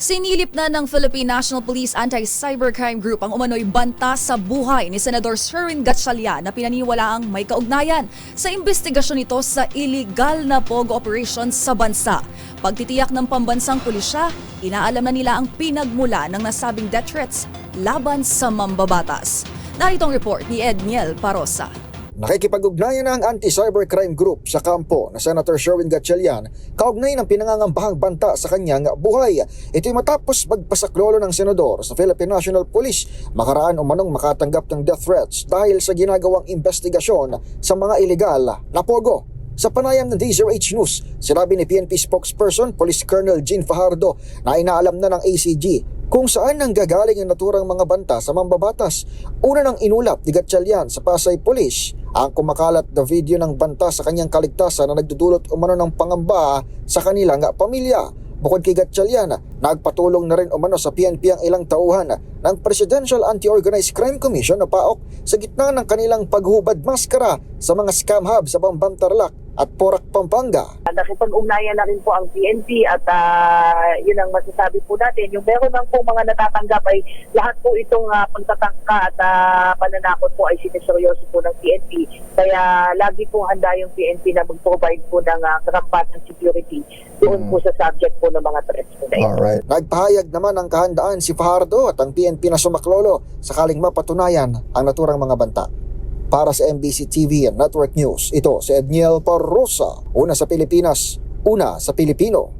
Sinilip na ng Philippine National Police Anti-Cybercrime Group ang umano'y banta sa buhay ni Senador Sherwin Gatchalian na pinaniwalaang may kaugnayan sa investigasyon nito sa illegal na pogo operations sa bansa. Pagtitiyak ng pambansang pulisya, inaalam na nila ang pinagmula ng nasabing death threats laban sa mambabatas. Narito ang report ni Edniel Parosa. Nakikipag-ugnayan na ang anti-cybercrime group sa kampo na Senator Sherwin Gatchalian kaugnay ng pinangangambahang banta sa kanyang buhay. Ito'y matapos magpasaklolo ng senador sa Philippine National Police makaraan umanong makatanggap ng death threats dahil sa ginagawang investigasyon sa mga ilegal na pogo. Sa panayam ng DZRH News, sinabi ni PNP spokesperson Police Colonel Jean Fajardo na inaalam na ng ACG kung saan nang gagaling ang naturang mga banta sa mambabatas. Una nang inulat ni Gatchalian sa Pasay Police ang kumakalat na video ng banta sa kanyang kaligtasan na nagdudulot umano ng pangamba sa kanilang pamilya. Bukod kay Gatchalian, nagpatulong na rin umano sa PNP ang ilang tauhan ng Presidential Anti-Organized Crime Commission na PAOK sa gitna ng kanilang paghubad maskara sa mga scam hub sa Bambang Tarlac at Porac, Pampanga. nakipag-ugnayan na rin po ang PNP at ah, yun ang masasabi po natin. Yung meron lang po mga natatanggap ay lahat po itong uh, pagtatangka at ah, pananakot po ay sineseryoso po ng PNP. Kaya lagi po handa yung PNP na mag-provide po ng uh, karampatang security doon po sa subject po ng mga threats po na ito. Alright. Nagpahayag naman ng kahandaan si Fajardo at ang PNP na sumaklolo sakaling mapatunayan ang naturang mga banta. Para sa MBC TV and Network News, ito si Edniel Parrosa, una sa Pilipinas, una sa Pilipino.